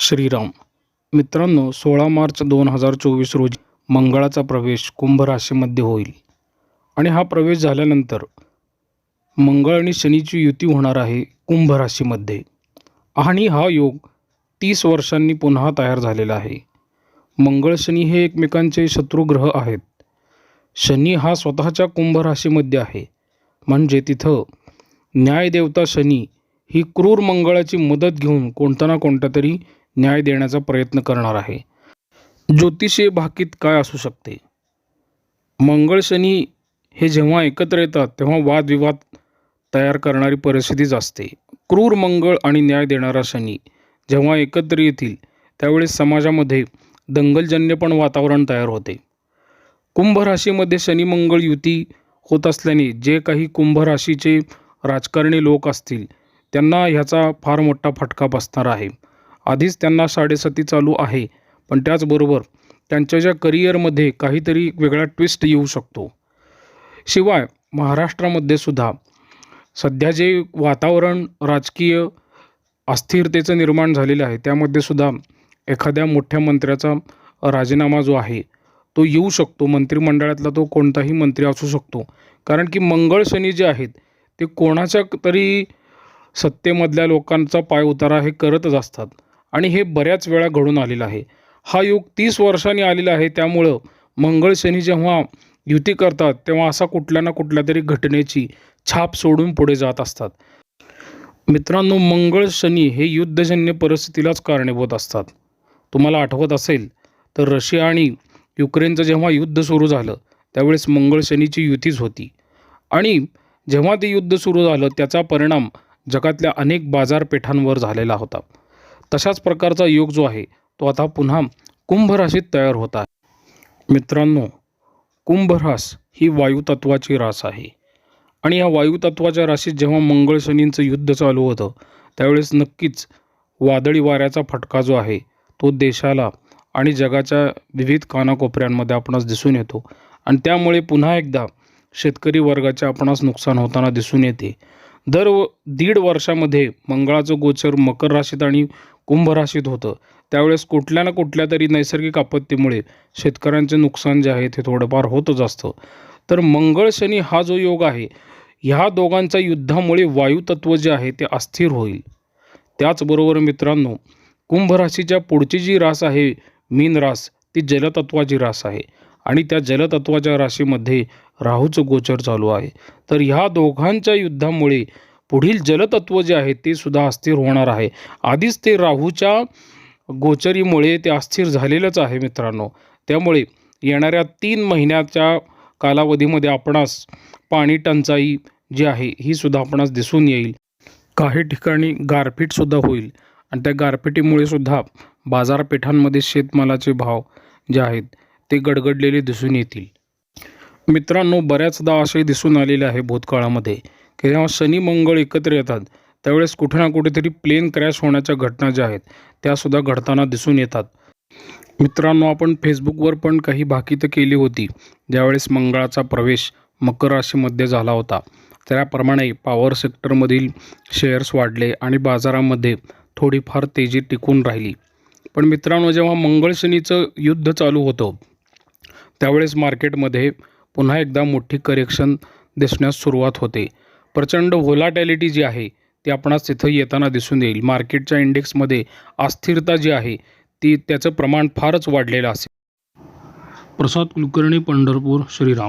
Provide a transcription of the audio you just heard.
श्रीराम. मित्रांनो सोळा मार्च दोन हजार चोवीस रोजी मंगळाचा प्रवेश कुंभ राशीमध्ये होईल. आणि हा प्रवेश झाल्यानंतर मंगळ आणि शनीची युती होणार आहे कुंभ राशीमध्ये. आणि हा योग तीस वर्षांनी पुन्हा तयार झालेला आहे. मंगळ शनी हे एकमेकांचे शत्रुग्रह आहेत. शनी हा स्वतःच्या कुंभ राशीमध्ये आहे. म्हणजे तिथं न्यायदेवता शनी ही क्रूर मंगळाची मदत घेऊन कोणता ना कोणता तरी न्याय देण्याचा प्रयत्न करणार आहे. ज्योतिषे भाकीत काय असू शकते? मंगळ शनी हे जेव्हा एकत्र येतात तेव्हा वादविवाद तयार करणारी परिस्थितीच असते. क्रूर मंगळ आणि न्याय देणारा शनी जेव्हा एकत्र येतील त्यावेळेस समाजामध्ये दंगलजन्य पण वातावरण तयार होते. कुंभ राशीमध्ये शनी मंगळ युती होत असल्याने जे काही कुंभ राशीचे राजकारणी लोक असतील त्यांना ह्याचा फार मोठा फटका बसणार आहे. आधीच त्यांना साडेसाती चालू आहे. पण त्याचबरोबर त्यांच्या ज्या करिअरमध्ये काहीतरी वेगळा ट्विस्ट येऊ शकतो. शिवाय महाराष्ट्रामध्ये सुद्धा सध्या जे वातावरण राजकीय अस्थिरतेचं निर्माण झालेलं आहे त्यामध्ये सुद्धा एखाद्या मोठ्या मंत्र्याचा राजीनामा जो आहे तो येऊ शकतो. मंत्रिमंडळातला तो कोणताही मंत्री असू शकतो. कारण की मंगळ शनी जे आहेत ते कोणाच्या तरी सत्तेमधल्या लोकांचा पाय उतारा हे करतच असतात. आणि हे बऱ्याच वेळा घडून आलेलं आहे. हा युग तीस वर्षांनी आलेला आहे. त्यामुळं मंगळ शनी जेव्हा युती करतात तेव्हा असा कुठल्या ना कुठल्या तरी घटनेची छाप सोडून पुढे जात असतात. मित्रांनो मंगळ शनी हे युद्धजन्य परिस्थितीलाच कारणीभूत असतात. तुम्हाला आठवत असेल तर रशिया आणि युक्रेनचं जेव्हा युद्ध सुरू झालं त्यावेळेस मंगळ शनीची युतीच होती. आणि जेव्हा ते युद्ध सुरू झालं त्याचा परिणाम जगातल्या अनेक बाजारपेठांवर झालेला होता. तशाच प्रकारचा योग जो आहे तो आता पुन्हा कुंभ राशीत तयार होत आहे. मित्रांनो कुंभ रास ही वायुतत्वाची रास आहे. आणि या वायुतत्वाच्या राशीत जेव्हा मंगळ शनींचं युद्ध चालू होतं त्यावेळेस नक्कीच वादळी वाऱ्याचा फटका जो आहे तो देशाला आणि जगाच्या विविध कानाकोपऱ्यांमध्ये आपणास दिसून येतो. आणि त्यामुळे पुन्हा एकदा शेतकरी वर्गाचे आपणास नुकसान होताना दिसून येते. दर दीड वर्षामध्ये मंगळाचं गोचर मकर राशीत आणि कुंभ राशीत होतं. त्यावेळेस कुठल्या ना कुठल्या तरी नैसर्गिक आपत्तीमुळे शेतकऱ्यांचे नुकसान जे आहे ते थोडंफार होतच असतं. तर मंगळ शनी हा जो योग आहे ह्या दोघांच्या युद्धामुळे वायुतत्व जे आहे ते अस्थिर होईल. त्याचबरोबर मित्रांनो कुंभ राशीच्या पुढची जी रास आहे मीन रास ती जलतत्वाची रास आहे. आणि त्या जलतत्वाच्या राशीमध्ये राहूचं गोचर चालू आहे. तर ह्या दोघांच्या युद्धामुळे पुढील जलतत्व जे आहे ते सुद्धा अस्थिर होणार आहे. आधीच ते राहूच्या गोचरीमुळे ते अस्थिर झालेलंच आहे मित्रांनो. त्यामुळे येणाऱ्या तीन महिन्याच्या कालावधीमध्ये आपणास पाणी टंचाई जी आहे ही सुद्धा आपणास दिसून येईल. काही ठिकाणी गारपीटसुद्धा होईल आणि त्या गारपिटीमुळे सुद्धा बाजारपेठांमध्ये शेतमालाचे भाव जे आहेत ते गडगडलेले दिसून येतील. मित्रांनो बऱ्याचदा असे दिसून आलेले आहे भूतकाळामध्ये की जेव्हा शनी मंगळ एकत्र येतात त्यावेळेस कुठे ना कुठेतरी प्लेन क्रॅश होण्याच्या घटना ज्या आहेत त्यासुद्धा घडताना दिसून येतात. मित्रांनो आपण फेसबुकवर पण काही भाकीत केली होती ज्यावेळेस मंगळाचा प्रवेश मकर राशीमध्ये झाला होता. त्याप्रमाणे पॉवर सेक्टरमधील शेअर्स वाढले आणि बाजारामध्ये थोडीफार तेजी टिकून राहिली. पण मित्रांनो जेव्हा मंगळ शनीचं युद्ध चालू होतं त्यावेळेस मार्केटमध्ये पुन्हा एकदा मोठी करेक्शन दिसण्यास सुरुवात होते. प्रचंड व्होलाटॅलिटी जी आहे ती आपणास तिथं येताना दिसून येईल. मार्केटच्या इंडेक्समध्ये अस्थिरता जी आहे ती त्याचं प्रमाण फारच वाढलेलं असेल. प्रसाद कुलकर्णी पंढरपूर श्रीराम.